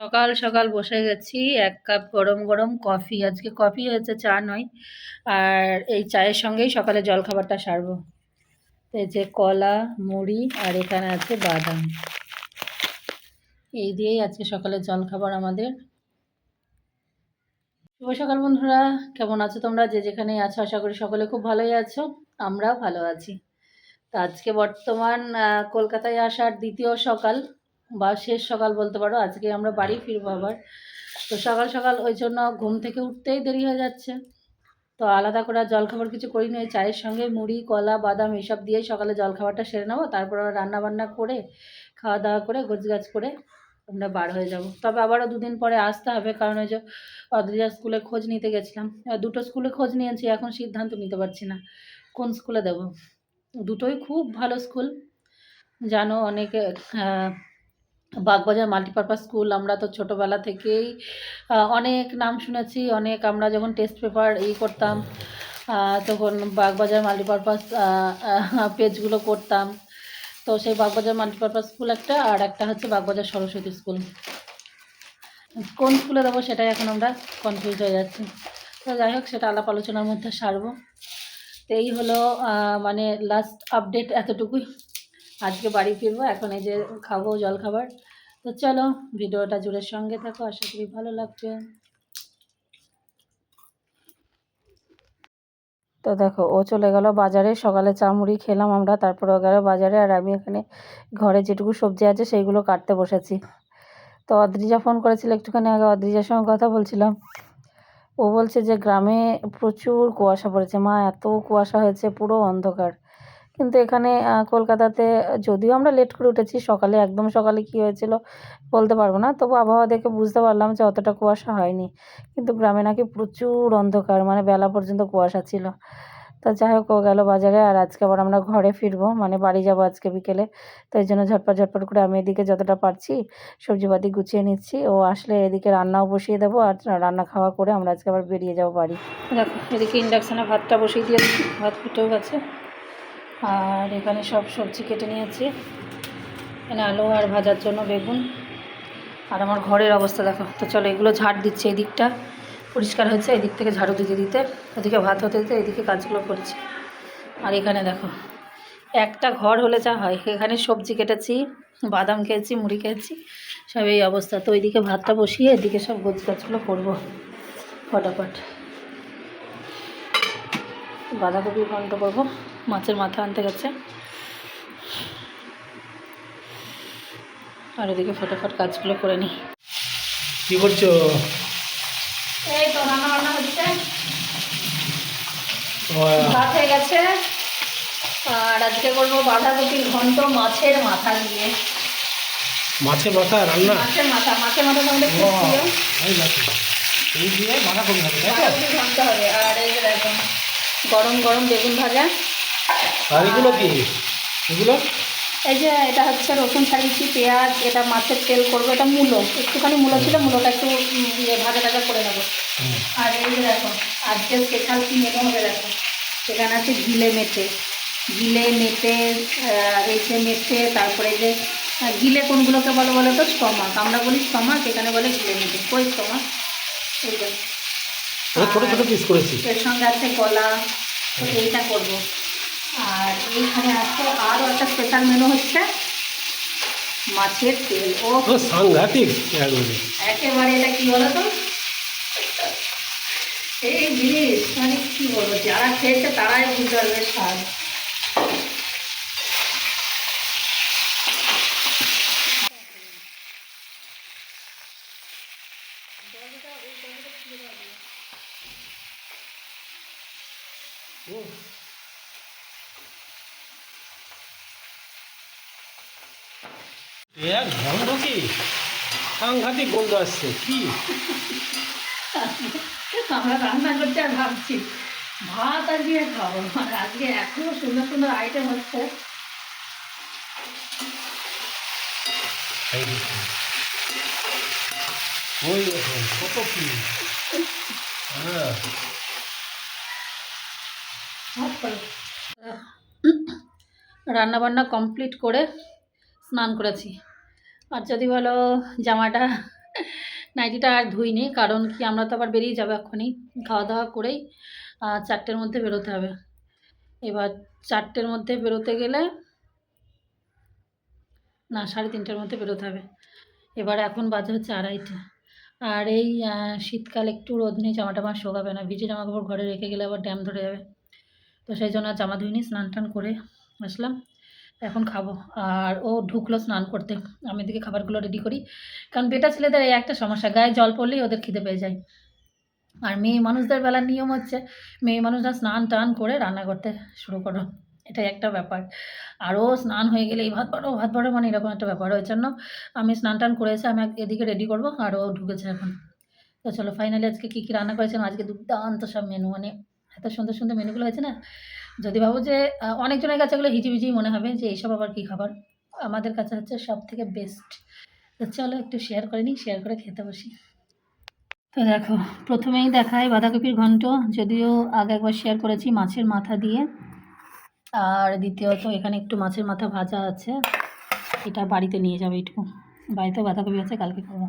সকাল সকাল বসে গেছি, এক কাপ গরম গরম কফি। আজকে কফি হয়েছে, চা নয়। আর এই চায়ের সঙ্গেই সকালে জলখাবারটা সারবো। এই যে কলা, মুড়ি আর এখানে আছে বাদাম। এই দিয়েই আজকে সকালে জলখাবার আমাদের। শুভ সকাল বন্ধুরা, কেমন আছো তোমরা? যে যেখানেই আছো, আশা করি সকলে খুব ভালোই আছো, আমরাও ভালো আছি। তো আজকে বর্তমান কলকাতায় আসার দ্বিতীয় সকাল। বা শেষ সকাল বলতে পারো, আজকে আমরা বাড়ি ফিরবো আবার। তো সকাল সকাল ওই জন্য ঘুম থেকে উঠতেই দেরি হয়ে যাচ্ছে। তো আলাদা করে জলখাবার কিছু করিনি, ওই চায়ের সঙ্গে মুড়ি, কলা, বাদাম এসব দিয়েই সকালে জলখাবারটা সেরে নেব, তারপর আবার রান্না বান্না করে খাওয়া দাওয়া করে, গোছগাছ করে আমরা বার হয়ে যাব। তবে আবারও দুদিন পরে আসতে হবে, কারণ ওই যে অদ্রিজা স্কুলে খোঁজ নিতে গেছিলাম। দুটো স্কুলে খোঁজ নিয়েছি, এখন সিদ্ধান্ত নিতে পারছি না, কোন স্কুলে দেবো? দুটোই খুব ভালো স্কুল। জানো অনেকে বাগবাজার মাল্টিপারপাস স্কুল আমরা তো ছোটোবেলা থেকেই অনেক নাম শুনেছি, অনেক আমরা যখন টেস্ট পেপার ই করতাম তখন বাগবাজার মাল্টিপারপাস পেজগুলো করতাম। তো সেই বাগবাজার মাল্টিপারপাস স্কুল একটা, আর একটা হচ্ছে বাগবাজার সরস্বতী স্কুল কোন স্কুলে দেবো সেটাই এখন আমরা কনফিউজ হয়ে যাচ্ছি। তো যাই হোক, সেটা আলাপ আলোচনার মধ্যে সারবো। তো এই হলো মানে লাস্ট আপডেট এতটুকুই। আজকে বাড়ি ফিরবো, এখন এই যে খাব জল খাবার। তো চলো, ভিডিওটা জুড়ে সঙ্গে থাকো, আশা করি ভালো লাগছে। তো দেখো, ও চলে গেল বাজারে, সকালে চা মুড়ি খেলাম আমরা তারপর ও গেল বাজারে, আর আমি এখানে ঘরে যেটুকু সবজি আছে সেইগুলো কাটতে বসেছি। তো অদ্রিজা ফোন করেছিল, একটুখানি আগে অদ্রিজার সঙ্গে কথা বলছিলাম। ও বলছে যে, গ্রামে প্রচুর কুয়াশা পড়েছে, মা, এত কুয়াশা হয়েছে, পুরো অন্ধকার। কিন্তু এখানে কলকাতাতে যদিও আমরা লেট করে উঠেছি, সকালে একদম সকালে কি হয়েছিল বলতে পারব না, তবু আবহাওয়া দেখে বুঝতে পারলাম যে অতটা কুয়াশা হয়নি। কিন্তু গ্রামে নাকি প্রচুর অন্ধকার মানে বেলা পর্যন্ত কুয়াশা ছিল। তা যাই হোক, ও গেল বাজারে আর আজকে আবার আমরা ঘরে ফিরবো মানে বাড়ি যাব আজকে বিকেলে। তো এই জন্য ঝটপট ঝটপট করে আমি এদিকে যতটা পারছি সবজিপাতি গুছিয়ে নিচ্ছি। ও আসলে এদিকে রান্নাও বসিয়ে দেবো আর রান্না খাওয়া করে আমরা আজকে আবার বেরিয়ে যাব বাড়ি। দেখো, এদিকে ইন্ডাকশানে ভাতটা বসিয়ে দিয়েছি, ভাত ফুটেও গেছে। আর এখানে সব সবজি কেটে নিয়েছি। এখানে আলু আর ভাজার জন্য বেগুন। আর আমার ঘরের অবস্থা দেখো। তো চলো, এগুলো ঝাড় দিচ্ছে এই দিকটা পরিষ্কার হয়েছে এই দিক থেকে ঝাড়ু দিতে দিতে। ওদিকে ভাত হতে দিতে এদিকে কাজগুলো করছি। আর এখানে দেখো, একটা ঘর হলে যা হয়। এখানে সবজি কেটেছি, বাদাম খেয়েছি, মুড়ি খেয়েছি, সব এই অবস্থা। তো ওইদিকে ভাতটা বসিয়ে এদিকে সব গোছ গাছগুলো করব ফটাফট। বাঁধাকপি ঘন্ট করব। মাছের মাথা আনতে গেছে। আর ওদিকে ফটাফট কাজগুলো করে নিই। কি করছ? এই তো রান্না বান্না হচ্ছে। ভাত হয়ে গেছে। আর আজকে করব বাঁধাকপির ঘন্ট মাছের মাথা দিয়ে। মাছের মাথা রান্না? মাছের মাথা মাছের মাথা লাগছে। এই দিয়ে বাঁধাকপি হবে তাই তো? বাঁধাকপির ঘন্ট হবে। আর এই যে দেখো গরম গরম বেগুন ভাজা। আর এগুলো কি? এগুলো? এই যে এটা হচ্ছে রসুন ছাড়িয়েছি পেঁয়াজ এটা মাছের তেল করব এটা মূলো একটুখানি মূলো ছিল মূলোটা একটু ইয়ে ভাজা টাজা করে নেব। আর এই যে দেখো আজকে স্পেশাল কি মেনু হবে দেখো? সেখানে আছে গিলে মেটে গিলে মেটে এই যে মেটে তারপরে যে গিলে কোনগুলোকে বলো বলো তো? স্টমাক আমরা বলি স্টমাক এখানে বলে গিলে মেটে কই স্টমাক এই যে। ছোটো ছোটো পিস করেছি। এর সঙ্গে আছে কলা এইটা করব। আর এইখানে আছে আরও একটা স্পেশাল মেনু হচ্ছে মাছের তেল। ও সাংঘাতিক। একেবারে। এটা কি বলো তো এই জিনিস মানে কি বলব যারা খেয়েছে তারাই বুঝতে পারবে স্বাদ। এক গন্ধ কি? সাংঘাতিক গন্ধ আসছে কি? আমরা রান্না করতে আর ভাবছি ভাত আজকে খাব? আর আজকে এখনও সুন্দর সুন্দর আইটেম হচ্ছে। ওই কত কি? হ্যাঁ। রান্না বান্না কমপ্লিট করে স্নান করেছি। আর যদি বলো জামাটা নাইটিটা আর ধুইনি, কারণ কি আমরা তো আবার বেরিয়ে যাব এক্ষুনি। খাওয়া দাওয়া করেই চারটের মধ্যে বেরোতে হবে। এবার চারটের মধ্যে বেরোতে গেলে, না, সাড়ে তিনটের মধ্যে বেরোতে হবে। এবার এখন বাজে হচ্ছে আড়াইটে। আর এই শীতকাল একটু রোদ নেই জামা টামা শোকাবে না। ভিজে জামা কাপড় ঘরে রেখে গেলে আবার ড্যাম ধরে যাবে। তো সেই জন্য জামা ধুইনি, স্নান টান করে আসলাম। এখন খাব। আর ও ঢুকলো স্নান করতে। আমি এদিকে খাবারগুলো রেডি করি। কারণ বেটা ছেলেদের এই একটা সমস্যা, গায়ে জল পড়লেই ওদের খিদে পেয়ে যায়। আর মেয়ে মানুষদের বেলার নিয়ম হচ্ছে, মেয়ে মানুষরা স্নান টান করে রান্না করতে শুরু করো। এটাই একটা ব্যাপার। আরও স্নান হয়ে গেলে এই ভাত বাড়ো ভাত বাড়ো মানে এরকম একটা ব্যাপার। ওই জন্য আমি স্নান টান করে এসে আমি এদিকে রেডি করব, আর ও ঢুকেছে এখন। তো চলো ফাইনালি আজকে কী কী রান্না করেছিলাম? আজকে দুর্দান্ত সব মেনু মানে এত সুন্দর সুন্দর মেনুগুলো হয়েছে না? যদি ভাবো যে অনেকজনের কাছে এগুলো হিজিবিজি মনে হবে যে, এইসব আবার কী খাবার? আমাদের কাছে হচ্ছে সব থেকে বেস্ট চলো একটু শেয়ার করে নিই শেয়ার করে খেতে বসি। তো দেখো, প্রথমেই দেখায় বাঁধাকপির ঘন্ট। যদিও আগে একবার শেয়ার করেছি মাছের মাথা দিয়ে। আর দ্বিতীয়ত, এখানে একটু মাছের মাথা ভাজা আছে। এটা বাড়িতে নিয়ে যাবে একটু। বাড়িতেও বাঁধাকপি আছে, কালকে খাব।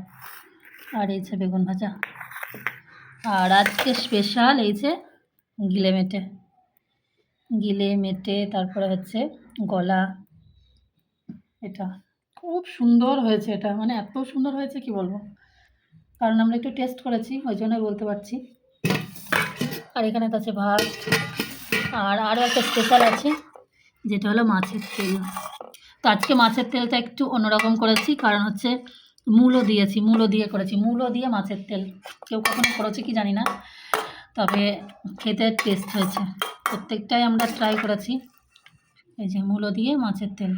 আর এই যে বেগুন ভাজা। আর আজকে স্পেশাল এই যে গিলে মেটে। গিলে মেটে তারপরে হচ্ছে গলা। এটা খুব সুন্দর হয়েছে এটা। মানে এত সুন্দর হয়েছে কি বলব? কারণ আমরা একটু টেস্ট করেছি, ওই জন্যই বলতে পারছি। আর এখানে তো আছে ভাত। আর আরও একটা স্পেশাল আছে, যেটা হলো মাছের তেল। তো আজকে মাছের তেলটা একটু অন্যরকম করেছি, কারণ হচ্ছে মূলো দিয়েছি, মূলো দিয়ে করেছি। মূলো দিয়ে মাছের তেল। কেউ কখনো করেছে কি জানি না। তবে খেতে টেস্ট হয়েছে। প্রত্যেকটাই আমরা ট্রাই করেছি। এই যে মূলো দিয়ে মাছের তেল,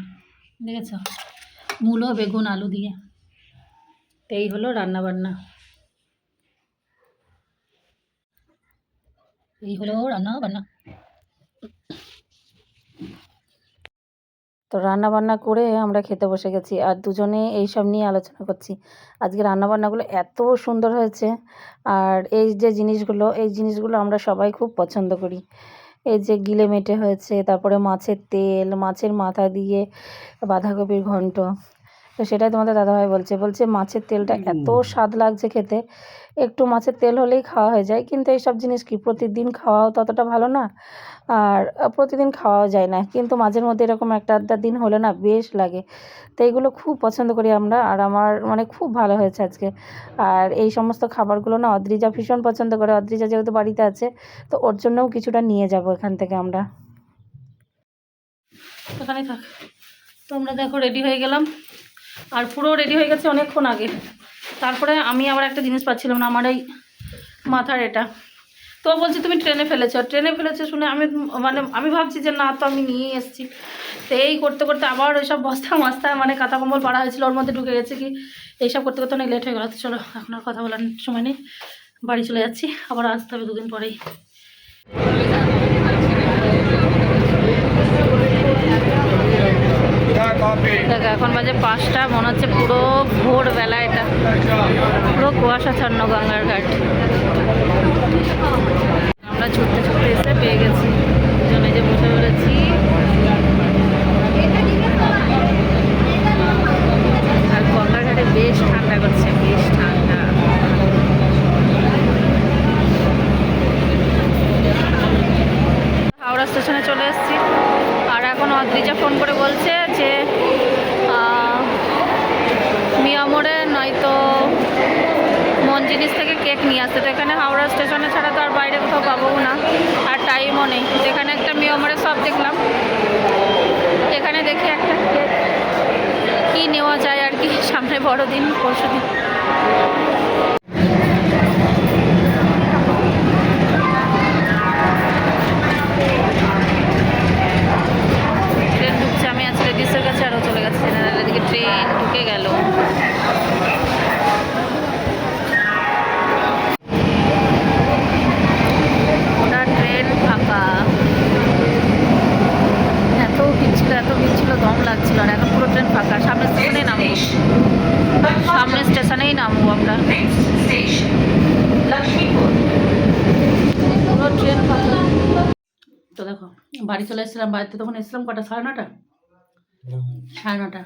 দেখেছ? মূলো, বেগুন, আলু দিয়ে। এই হলো রান্না বান্না। এই হলো রান্না বান্না। তো রান্না বান্না করে আমরা খেতে বসে গেছি আর দুজনে এই সব নিয়ে আলোচনা করছি। আজকে রান্না বান্নাগুলো এত সুন্দর হয়েছে আর এই যে জিনিসগুলো, এই জিনিসগুলো আমরা সবাই খুব পছন্দ করি। এই যে গিলে মেটে হয়েছে, তারপরে মাছের তেল, মাছের মাথা দিয়ে বাঁধাকপির ঘন্ট তো সেটাই তোমাদের দাদাভাই বলছে। বলছে মাছের তেলটা এত স্বাদ লাগছে খেতে। একটু মাছের তেল হলেই খাওয়া হয়ে যায়। কিন্তু এইসব জিনিস কি প্রতিদিন খাওয়াও ততটা ভালো না। আর প্রতিদিন খাওয়াও যায় না। কিন্তু মাঝের মধ্যে এরকম একটা আধটা দিন হলে না বেশ লাগে। তো এইগুলো খুব পছন্দ করি আমরা। আর আমার মানে খুব ভালো হয়েছে আজকে। আর এই সমস্ত খাবারগুলো না অদ্রিজা ভীষণ পছন্দ করে। অদ্রিজা যেহেতু বাড়িতে আছে তো ওর জন্যও কিছুটা নিয়ে যাব এখান থেকে আমরা। ওখানে থাক। তো আমরা দেখো রেডি হয়ে গেলাম। আর পুরো রেডি হয়ে গেছে অনেকক্ষণ আগে। তারপরে আমি আবার একটা জিনিস পাচ্ছিলাম না, আমার এই মাথার এটা। তো বলছি, তুমি ট্রেনে ফেলেছো। ট্রেনে ফেলেছো শুনে আমি মানে আমি ভাবছি যে, না, তো আমি নিয়েই এসেছি। তো এই করতে করতে আবার ওইসব বস্তা মস্তা মানে কাঁথা কম্বল পাড়া হয়েছিল, ওর মধ্যে ঢুকে গেছে কি? এইসব করতে করতে অনেক লেট হয়ে গেল। তো চলো, এখন আর কথা বলার সময় নেই। বাড়ি চলে যাচ্ছি, আবার আসতে হবে দুদিন পরেই। দেখো, এখন বাজে পাঁচটা, মনে হচ্ছে পুরো ভোরবেলা এটা। পুরো কুয়াশাচ্ছন্ন গঙ্গার ঘাট। আমরা ছুটতে ছুটতে এসে পেয়ে গেছি। দুজনে যে বসে পড়েছি জিনিস থেকে কেক নিয়ে আসতে তো এখানে হাওড়া স্টেশনে ছাড়া তো আর বাইরে কোথাও পাবো না, আর টাইমও নেই। যেখানে একটা মিয়ামোড়ে সব দেখলাম। এখানে দেখি একটা কেক। কী নেওয়া যায় আর কি, সামনে বড়দিন পরশু দিন বাড়ি চলে এসেছিলাম বাড়িতে তখন এসেছিলাম কটা? সাড়ে নটা? সাড়ে নটা।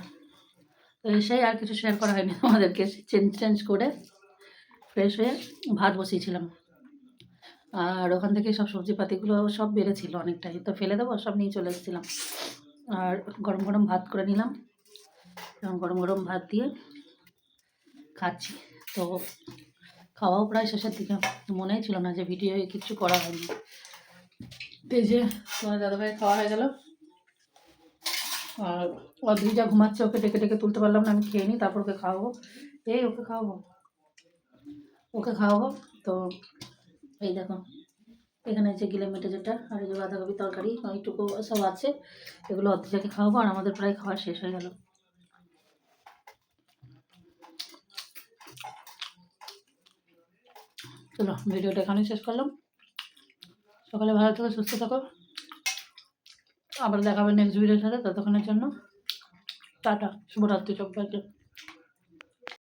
তো এসেই আর কিছু শেয়ার করা হয়নি আমাদেরকে চেঞ্জ চেঞ্জ করে ফ্রেশ হয়ে ভাত বসিয়েছিলাম। আর ওখান থেকে সব সবজিপাতিগুলো সব বেড়েছিল অনেকটাই। তো ফেলে দেবো সব নিয়ে চলে এসেছিলাম। আর গরম গরম ভাত করে নিলাম। এবং গরম গরম ভাত দিয়ে খাচ্ছি। তো খাওয়াও প্রায় শেষের দিকে। মনেই ছিল না যে ভিডিও কিছু করা হয়নি। যে তোমার দাদাভাই খাওয়া হয়ে গেল। আর অদ্রিজা ঘুমাচ্ছে, ওকে ডেকে ডেকে তুলতে পারলাম না, আমি খেয়ে নিই, তারপর ওকে খাওয়াবো। এই ওকে খাওয়াবো। ওকে খাওয়াবো। তো এই দেখো, এখানে যে গিলে মেটে যেটা, আর এই যে বাঁধাকপি তরকারি ওইটুকু সব আছে। এগুলো অদ্রিজাকে খাওয়াবো, আর আমাদের প্রায় খাওয়া শেষ হয়ে গেল। চলো, ভিডিওটা এখানেই শেষ করলাম। সকালে ভালো থাকো, সুস্থ থাকো। আবার দেখাবে নেক্সট ভিডিওর সাথে, ততক্ষণের জন্য টাটা, শুভরাত্রি সবাইকে।